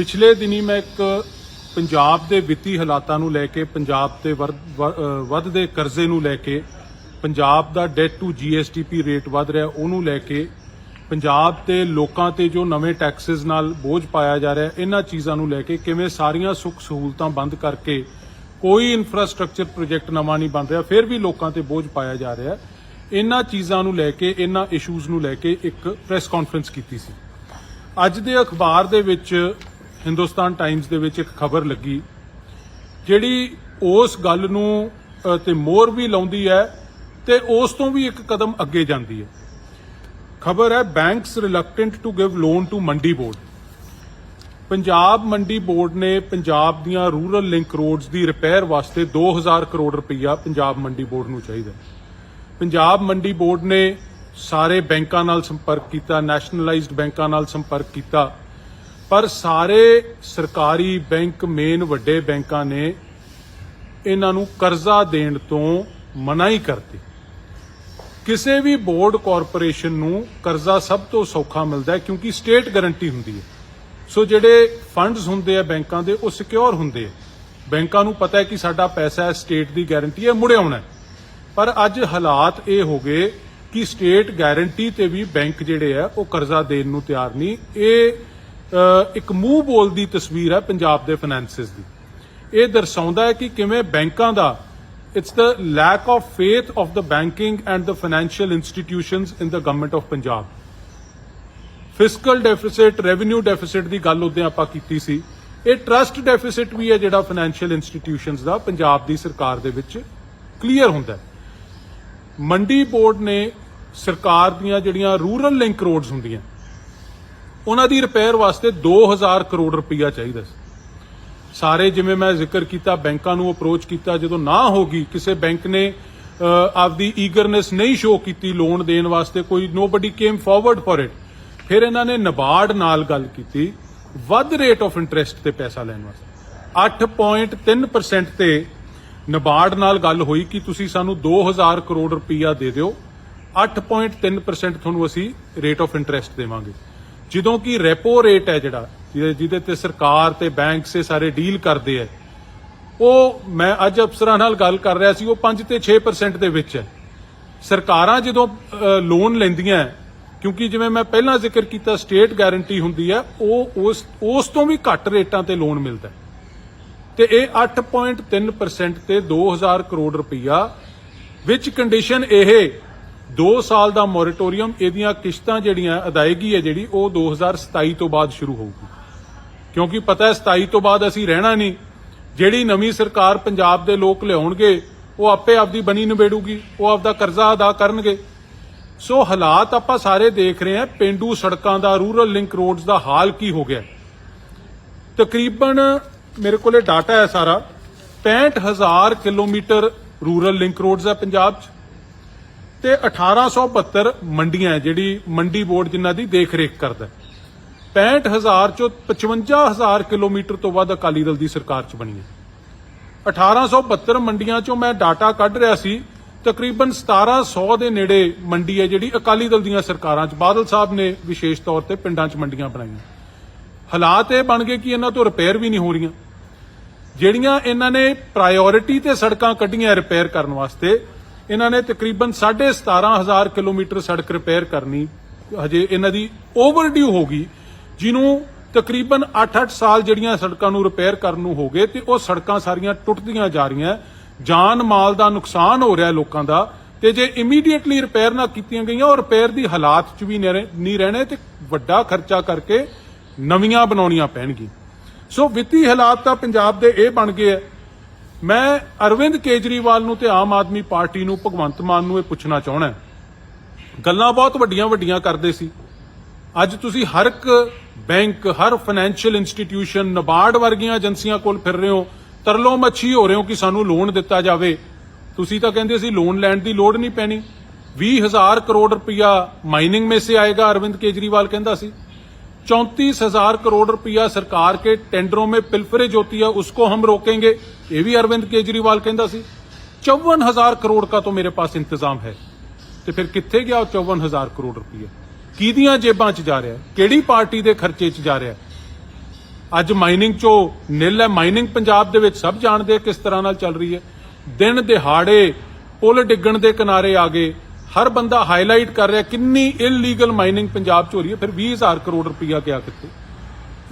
ਪਿਛਲੇ ਦਿਨੀ ਮੈਂ ਇੱਕ ਪੰਜਾਬ ਦੇ ਵਿੱਤੀ ਹਾਲਾਤਾਂ ਨੂੰ ਲੈ ਕੇ, ਪੰਜਾਬ ਦੇ ਵਰ- ਵੱਧਦੇ ਕਰਜ਼ੇ ਨੂੰ ਲੈ ਕੇ, ਪੰਜਾਬ ਦਾ ਡੈਟ ਟੂ ਜੀਐਸਟੀਪੀ ਰੇਟ ਵੱਧ ਰਿਹਾ, ਉਹਨੂੰ ਲੈ ਕੇ ਪੰਜਾਬ ਦੇ ਲੋਕਾਂ ਤੇ ਜੋ ਨਵੇਂ ਟੈਕਸਸ ਨਾਲ ਬੋਝ ਪਾਇਆ ਜਾ ਰਿਹਾ, ਇਹਨਾਂ ਚੀਜ਼ਾਂ ਨੂੰ ਲੈ ਕੇ ਕਿਵੇਂ ਸਾਰੀਆਂ ਸੁੱਖ ਸਹੂਲਤਾਂ ਬੰਦ ਕਰਕੇ ਕੋਈ ਇਨਫਰਾਸਟ੍ਰਕਚਰ ਪ੍ਰੋਜੈਕਟ ਨਵਾਂ ਨਹੀਂ ਬਣ ਰਿਹਾ, ਫਿਰ ਵੀ ਲੋਕਾਂ ਤੇ ਬੋਝ ਪਾਇਆ ਜਾ ਰਿਹਾ। ਇਹਨਾਂ ਚੀਜ਼ਾਂ ਨੂੰ ਲੈ ਕੇ, ਇਹਨਾਂ ਇਸ਼ੂਜ਼ ਨੂੰ ਲੈ ਕੇ ਇੱਕ ਪ੍ਰੈਸ ਕਾਨਫਰੰਸ ਕੀਤੀ ਸੀ। ਅੱਜ ਦੇ ਅਖਬਾਰ ਦੇ ਵਿੱਚ ਹਿੰਦੁਸਤਾਨ ਟਾਈਮਜ਼ ਦੇ ਵਿੱਚ ਇੱਕ ਖਬਰ ਲੱਗੀ ਜਿਹੜੀ ਉਸ ਗੱਲ ਨੂੰ ਅ, ਤੇ ਮੋਹਰ ਵੀ ਲਾਉਂਦੀ ਹੈ ਤੇ ਉਸ ਤੋਂ ਵੀ ਇੱਕ ਕਦਮ ਅੱਗੇ ਜਾਂਦੀ ਹੈ। ਖਬਰ ਹੈ banks reluctant to give loan to Mandi board Punjab Mandi board ਨੇ ਪੰਜਾਬ ਦੀਆਂ ਰੂਰਲ ਲਿੰਕ ਰੋਡਸ ਦੀ ਰਿਪੇਅਰ ਵਾਸਤੇ 2000 ਕਰੋੜ ਰੁਪਈਆ ਪੰਜਾਬ ਮੰਡੀ ਬੋਰਡ ਨੂੰ ਚਾਹੀਦਾ ਪੰਜਾਬ ਮੰਡੀ ਬੋਰਡ ਨੇ ਸਾਰੇ ਬੈਂਕਾਂ ਨਾਲ ਸੰਪਰਕ ਕੀਤਾ ਨੈਸ਼ਨਲਾਈਜ਼ਡ ਬੈਂਕਾਂ ਨਾਲ ਸੰਪਰਕ ਕੀਤਾ। ਪਰ ਸਾਰੇ ਸਰਕਾਰੀ ਬੈਂਕ, ਮੇਨ ਵੱਡੇ ਬੈਂਕਾਂ ਨੇ ਇਹਨਾਂ ਨੂੰ ਕਰਜ਼ਾ ਦੇਣ ਤੋਂ ਮਨਾਹੀ ਕਰਤੀ। ਕਿਸੇ ਵੀ ਬੋਰਡ ਕਾਰਪੋਰੇਸ਼ਨ ਨੂੰ ਕਰਜ਼ਾ ਸਭ ਤੋਂ ਸੌਖਾ ਮਿਲਦਾ ਹੈ ਕਿਉਂਕਿ ਸਟੇਟ ਗਾਰੰਟੀ ਹੁੰਦੀ ਹੈ। ਸੋ ਜਿਹੜੇ ਫੰਡਸ ਹੁੰਦੇ ਆ ਬੈਂਕਾਂ ਦੇ, ਉਹ ਸਿਕਿਉਰ ਹੁੰਦੇ ਆ। ਬੈਂਕਾਂ ਨੂੰ ਪਤਾ ਹੈ ਕਿ ਸਾਡਾ ਪੈਸਾ ਹੈ, ਸਟੇਟ ਦੀ ਗਾਰੰਟੀ ਹੈ, ਮੁੜੇ ਆਉਣਾ ਪਰ ਅੱਜ ਹਾਲਾਤ ਇਹ ਹੋ ਗਏ ਕਿ ਸਟੇਟ ਗਾਰੰਟੀ ਤੇ ਵੀ ਬੈਂਕ ਜਿਹੜੇ ਆ, ਉਹ ਕਰਜ਼ਾ ਦੇਣ ਨੂੰ ਤਿਆਰ ਨਹੀਂ। ਇਹ ਇੱਕ ਮੂੰਹ ਬੋਲਦੀ ਤਸਵੀਰ ਹੈ ਪੰਜਾਬ ਦੇ ਫਾਈਨੈਂਸਿਸ ਦੀ। ਇਹ ਦਰਸਾਉਂਦਾ ਹੈ ਕਿ ਕਿਵੇਂ ਬੈਂਕਾਂ ਦਾ it's the lack of faith of the banking and the financial institutions in the government of Punjab fiscal deficit revenue deficit ਦੀ ਗੱਲ ਉਦੋਂ ਆਪਾਂ ਕੀਤੀ ਸੀ। ਇਹ ਟਰਸਟ ਡੈਫਿਸਿਟ ਵੀ ਹੈ ਜਿਹੜਾ ਫਾਈਨੈਂਸ਼ੀਅਲ ਇੰਸਟੀਟਿਊਸ਼ਨਸ ਦਾ, ਪੰਜਾਬ ਦੀ ਸਰਕਾਰ ਦੇ ਵਿੱਚ ਕਲੀਅਰ ਹੁੰਦਾ ਹੈ। ਮੰਡੀ ਬੋਰਡ ਨੇ ਸਰਕਾਰ ਦੀਆਂ ਜਿਹੜੀਆਂ ਰੂਰਲ ਲਿੰਕ ਰੋਡਸ ਹੁੰਦੀਆਂ ਉਹਨਾਂ ਦੀ ਰਿਪੇਅਰ ਵਾਸਤੇ 2000 ਕਰੋੜ ਰੁਪਈਆ ਚਾਹੀਦਾ ਸੀ। ਸਾਰੇ ਜਿਵੇਂ ਮੈਂ ਜ਼ਿਕਰ ਕੀਤਾ, ਬੈਂਕਾਂ ਨੂੰ ਅਪਰੋਚ ਕੀਤਾ, ਜਦੋਂ ਨਾ ਹੋ ਗਈ, ਕਿਸੇ ਬੈਂਕ ਨੇ ਆਪਦੀ ਈਗਰਨੈਸ ਨਹੀਂ ਸ਼ੋ ਕੀਤੀ ਲੋਨ ਦੇਣ ਵਾਸਤੇ, ਕੋਈ nobody came forward for it ਫਿਰ ਇਹਨਾਂ ਨੇ ਨਬਾਰਡ ਨਾਲ ਗੱਲ ਕੀਤੀ, ਵੱਧ ਰੇਟ ਆਫ ਇੰਟਰਸਟ ਤੇ ਪੈਸਾ ਲੈਣ ਵਾਸਤੇ। 8.3% ਤੇ ਨਬਾਰਡ ਨਾਲ ਗੱਲ ਹੋਈ ਕਿ ਤੁਸੀਂ ਸਾਨੂੰ 2000 ਕਰੋੜ ਰੁਪਈਆ ਦੇ ਦਿਓ। 8.3% ਤੁਹਾਨੂੰ ਅਸੀਂ ਰੇਟ ਆਫ ਇੰਟਰਸਟ ਦੇਵਾਂਗੇ। ਜਦੋਂ ਕਿ ਰੈਪੋ ਰੇਟ ਹੈ ਜਿਹੜਾ, ਜਿਹਦੇ ਤੇ ਸਰਕਾਰ ਤੇ ਬੈਂਕ ਸੇ ਸਾਰੇ ਡੀਲ ਕਰਦੇ ਆ ਉਹ ਮੈਂ ਅੱਜ ਅਫਸਰਾਂ ਨਾਲ ਗੱਲ ਕਰ ਰਿਹਾ ਸੀ, ਉਹ 5 ਤੇ 6% ਦੇ ਵਿੱਚ ਹੈ ਸਰਕਾਰਾਂ ਜਦੋਂ ਲੋਨ ਲੈਂਦੀਆਂ ਕਿਉਂਕਿ ਜਿਵੇਂ ਮੈਂ ਪਹਿਲਾਂ ਜ਼ਿਕਰ ਕੀਤਾ ਸਟੇਟ ਗਾਰੰਟੀ ਹੁੰਦੀ ਹੈ, ਉਹ ਉਸ ਉਸ ਤੋਂ ਵੀ ਘੱਟ ਰੇਟਾਂ ਤੇ ਲੋਨ ਮਿਲਦਾ ਹੈ। ਤੇ ਇਹ 8.3% ਤੇ 2000 ਕਰੋੜ ਰੁਪਈਆ ਵਿੱਚ ਕੰਡੀਸ਼ਨ ਇਹ 2 ਸਾਲ ਦਾ ਮੋਰੇਟੋਰੀਅਮ, ਇਹਦੀਆਂ ਕਿਸ਼ਤਾਂ ਜਿਹੜੀਆਂ ਅਦਾਇਗੀ ਹੈ ਜਿਹੜੀ, ਉਹ 2027 ਤੋਂ ਬਾਅਦ ਸ਼ੁਰੂ ਹੋਊਗੀ। ਕਿਉਂਕਿ ਪਤਾ ਹੈ 27 ਤੋਂ ਬਾਅਦ ਅਸੀਂ ਰਹਿਣਾ ਨਹੀਂ। ਜਿਹੜੀ ਨਵੀਂ ਸਰਕਾਰ ਪੰਜਾਬ ਦੇ ਲੋਕ ਲਿਆਉਣਗੇ, ਉਹ ਆਪੇ ਆਪਦੀ ਬਣੀ ਨਿਬੇੜੂਗੀ, ਉਹ ਆਪਦਾ ਕਰਜ਼ਾ ਅਦਾ ਕਰਨਗੇ। ਸੋ ਹਾਲਾਤ ਆਪਾਂ ਸਾਰੇ ਦੇਖ ਰਹੇ ਹਾਂ, ਪਿੰਡੂ ਸੜਕਾਂ ਦਾ, ਰੂਰਲ ਲਿੰਕ ਰੋਡਸ ਦਾ ਹਾਲ ਕੀ ਹੋ ਗਿਆ। ਤਕਰੀਬਨ ਮੇਰੇ ਕੋਲੇ ਡਾਟਾ ਹੈ ਸਾਰਾ 65000 ਕਿਲੋਮੀਟਰ ਰੂਰਲ ਲਿੰਕ ਰੋਡਸ ਹੈ ਪੰਜਾਬ 'ਚ। ਤੇ 1872 ਮੰਡੀਆਂ ਹੈ, ਜਿਹੜੀ ਮੰਡੀ ਬੋਰਡ ਜਿਨ੍ਹਾਂ ਦੀ ਦੇਖ ਰੇਖ ਕਰਦਾ ਹੈ। 65000 ਚੋਂ 55000 ਕਿਲੋਮੀਟਰ ਤੋਂ ਵੱਧ ਅਕਾਲੀ ਦਲ ਦੀ ਸਰਕਾਰ 'ਚ ਬਣੀ ਹੈ। 1872 ਮੰਡੀਆਂ 'ਚੋਂ ਮੈਂ ਡਾਟਾ ਕੱਢ ਰਿਹਾ ਸੀ, ਤਕਰੀਬਨ 1700 ਦੇ ਨੇੜੇ ਮੰਡੀ ਹੈ, ਜਿਹੜੀ ਅਕਾਲੀ ਦਲ ਦੀਆਂ ਸਰਕਾਰਾਂ 'ਚ। ਬਾਦਲ ਸਾਹਿਬ ਨੇ ਵਿਸ਼ੇਸ਼ ਤੌਰ ਤੇ ਪਿੰਡਾਂ 'ਚ ਮੰਡੀਆਂ ਬਣਾਈਆਂ। ਹਾਲਾਤ ਇਹ ਬਣ ਗਏ ਕਿ ਇਹਨਾਂ ਤੋਂ ਰਿਪੇਅਰ ਵੀ ਨਹੀਂ ਹੋ ਰਹੀਆਂ। ਜਿਹੜੀਆਂ ਇਹਨਾਂ ਨੇ ਪ੍ਰਾਇੋਰਟੀ ਤੇ ਸੜਕਾਂ ਕੱਢੀਆਂ ਰਿਪੇਅਰ ਕਰਨ ਵਾਸਤੇ ਇਹਨਾਂ ਨੇ ਤਕਰੀਬਨ 17500 ਕਿਲੋਮੀਟਰ ਸੜਕ ਰਿਪੇਅਰ ਕਰਨੀ, ਹਜੇ ਇਹਨਾਂ ਦੀ ਓਵਰਡਿਊ ਹੋ ਗਈ, ਜਿਹਨੂੰ ਤਕਰੀਬਨ 8-8 ਸਾਲ ਜਿਹੜੀਆਂ ਸੜਕਾਂ ਨੂੰ ਰਿਪੇਅਰ ਕਰਨ ਨੂੰ ਹੋ ਗਏ ਤੇ ਉਹ ਸੜਕਾਂ ਸਾਰੀਆਂ ਟੁੱਟਦੀਆਂ ਜਾ ਰਹੀਆਂ। ਜਾਨ ਮਾਲ ਦਾ ਨੁਕਸਾਨ ਹੋ ਰਿਹਾ ਲੋਕਾਂ ਦਾ ਤੇ ਜੇ ਇਮੀਡੀਏਟਲੀ ਰਿਪੇਅਰ ਨਾ ਕੀਤੀਆਂ ਗਈਆਂ, ਉਹ ਰਿਪੇਅਰ ਦੀ ਹਾਲਾਤ 'ਚ ਵੀ ਨਹੀਂ ਰਹਿਣੇ ਤੇ ਵੱਡਾ ਖਰਚਾ ਕਰਕੇ ਨਵੀਆਂ ਬਣਾਉਣੀਆਂ ਪੈਣਗੀਆਂ। ਸੋ ਵਿੱਤੀ ਹਾਲਾਤ ਤਾਂ ਪੰਜਾਬ ਦੇ ਇਹ ਬਣ ਗਏ ਐ ਮੈਂ ਅਰਵਿੰਦ ਕੇਜਰੀਵਾਲ ਨੂੰ ਤੇ ਆਮ ਆਦਮੀ ਪਾਰਟੀ ਨੂੰ ਭਗਵੰਤ ਮਾਨ ਨੂੰ ਇਹ ਪੁੱਛਣਾ ਚਾਹਣਾ ਗੱਲਾਂ ਬਹੁਤ ਵੱਡੀਆਂ ਵੱਡੀਆਂ ਕਰਦੇ ਸੀ। ਅੱਜ ਤੁਸੀਂ ਹਰ ਇੱਕ ਬੈਂਕ, ਹਰ ਫਾਈਨੈਂਸ਼ੀਅਲ ਇੰਸਟੀਟਿਊਸ਼ਨ, ਨਬਾਰਡ ਵਰਗੀਆਂ ਏਜੰਸੀਆਂ ਕੋਲ ਫਿਰ ਰਹੇ ਹੋ, ਤਰਲੋ ਮੱਛੀ ਹੋ ਰਹੇ ਹੋ ਕਿ ਸਾਨੂੰ ਲੋਨ ਦਿੱਤਾ ਜਾਵੇ। ਤੁਸੀਂ ਤਾਂ ਕਹਿੰਦੇ ਸੀ ਲੋਨ ਲੈਣ ਦੀ ਲੋੜ ਨਹੀਂ ਪੈਣੀ। 20000 ਕਰੋੜ ਰੁਪਇਆ ਮਾਈਨਿੰਗ ਮੇਸੇ ਆਏਗਾ, ਅਰਵਿੰਦ ਕੇਜਰੀਵਾਲ ਕਹਿੰਦਾ ਸੀ। चौंतीस हजार करोड़ रुपया सरकार के टेंडरों में पिलफरेज होती है उसको हम रोकेंगे ये भी अरविंद केजरीवाल कहता सी चौवन हजार करोड़ का तो मेरे पास इंतजाम है ਤੇ ਫਿਰ ਕਿੱਥੇ ਗਿਆ ਉਹ 54000 ਕਰੋੜ ਰੁਪਏ ਕਿਹਦੀਆਂ ਜੇਬਾਂ 'ਚ ਜਾ ਰਿਹਾ ਹੈ? ਕਿਹੜੀ ਪਾਰਟੀ ਦੇ ਖਰਚੇ 'ਚ ਜਾ ਰਿਹਾ ਹੈ? ਅੱਜ ਮਾਈਨਿੰਗ ਚੋਂ ਨਿਲ ਹੈ ਮਾਈਨਿੰਗ ਪੰਜਾਬ ਦੇ ਵਿੱਚ ਸਭ ਜਾਣਦੇ ਆ ਕਿਸ ਤਰ੍ਹਾਂ ਨਾਲ ਚੱਲ ਰਹੀ ਹੈ ਦਿਨ ਦਿਹਾੜੇ ਪੁਲ ਡਿੱਗਣ ਦੇ ਕਿਨਾਰੇ ਆ ਗਏ ਹਰ ਬੰਦਾ ਹਾਈਲਾਈਟ ਕਰ ਰਿਹਾ ਕਿੰਨੀ ਇਲੀਗਲ ਮਾਈਨਿੰਗ ਪੰਜਾਬ 'ਚ ਹੋ ਰਹੀ ਹੈ, ਫਿਰ 20000 ਕਰੋੜ ਰੁਪਈਆ ਗਿਆ ਕਿੱਥੇ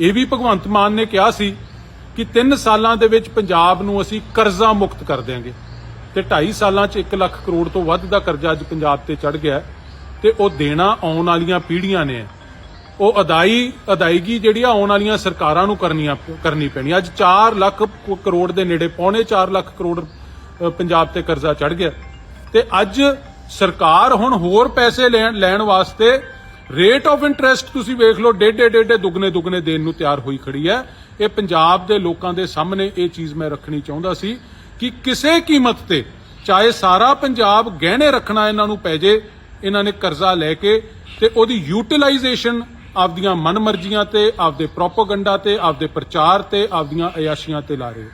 ਇਹ ਵੀ ਭਗਵੰਤ ਮਾਨ ਨੇ ਕਿਹਾ ਸੀ ਕਿ 3 ਸਾਲਾਂ ਦੇ ਵਿੱਚ ਪੰਜਾਬ ਨੂੰ ਅਸੀਂ ਕਰਜ਼ਾ ਮੁਕਤ ਕਰ ਦਿਆਂਗੇ ਤੇ 2.5 ਸਾਲਾਂ 'ਚ 1 ਲੱਖ ਕਰੋੜ ਤੋਂ ਵੱਧ ਦਾ ਕਰਜ਼ਾ ਅੱਜ ਪੰਜਾਬ ਤੇ ਚੜ ਗਿਆ ਹੈ ਤੇ ਉਹ ਦੇਣਾ ਆਉਣ ਵਾਲੀਆਂ ਪੀੜ੍ਹੀਆਂ ਨੇ। ਉਹ ਅਦਾਈ, ਅਦਾਇਗੀ ਜਿਹੜੀ ਆ, ਆਉਣ ਵਾਲੀਆਂ ਸਰਕਾਰਾਂ ਨੂੰ ਕਰਨੀਆਂ ਕਰਨੀ ਪੈਣੀ। ਅੱਜ 4 ਲੱਖ ਕਰੋੜ ਦੇ ਨੇੜੇ ਪੌਣੇ 4 ਲੱਖ ਕਰੋੜ ਪੰਜਾਬ ਤੇ ਕਰਜ਼ਾ ਚੜ ਗਿਆ। ਤੇ ਅੱਜ ਸਰਕਾਰ ਹੁਣ ਹੋਰ ਪੈਸੇ ਲੈਣ ਲੈਣ ਵਾਸਤੇ ਰੇਟ ਆਫ ਇੰਟਰਸਟ ਤੁਸੀਂ ਵੇਖ ਲਓ, ਡੇਢੇ ਡੇਢੇ ਦੁੱਗਣੇ ਦੁੱਗਣੇ ਦੇਣ ਨੂੰ ਤਿਆਰ ਹੋਈ ਖੜੀ ਹੈ। ਇਹ ਪੰਜਾਬ ਦੇ ਲੋਕਾਂ ਦੇ ਸਾਹਮਣੇ ਇਹ ਚੀਜ਼ ਮੈਂ ਰੱਖਣੀ ਚਾਹੁੰਦਾ ਸੀ ਕਿ ਕਿਸੇ ਕੀਮਤ ਤੇ ਚਾਹੇ ਸਾਰਾ ਪੰਜਾਬ ਗਹਿਣੇ ਰੱਖਣਾ ਇਹਨਾਂ ਨੂੰ ਪੈ ਜੇ, ਇਹਨਾਂ ਨੇ ਕਰਜ਼ਾ ਲੈ ਕੇ ਤੇ ਉਹਦੀ ਯੂਟਿਲਾਈਜੇਸ਼ਨ ਆਪਦੀਆਂ ਮਨਮਰਜ਼ੀਆਂ ਤੇ, ਆਪਦੇ ਪ੍ਰੋਪਾਗੈਂਡਾ ਤੇ, ਆਪਦੇ ਪ੍ਰਚਾਰ ਤੇ, ਆਪਦੀਆਂ ਅਯਾਸ਼ੀਆਂ ਤੇ ਲਾ ਰਹੇ।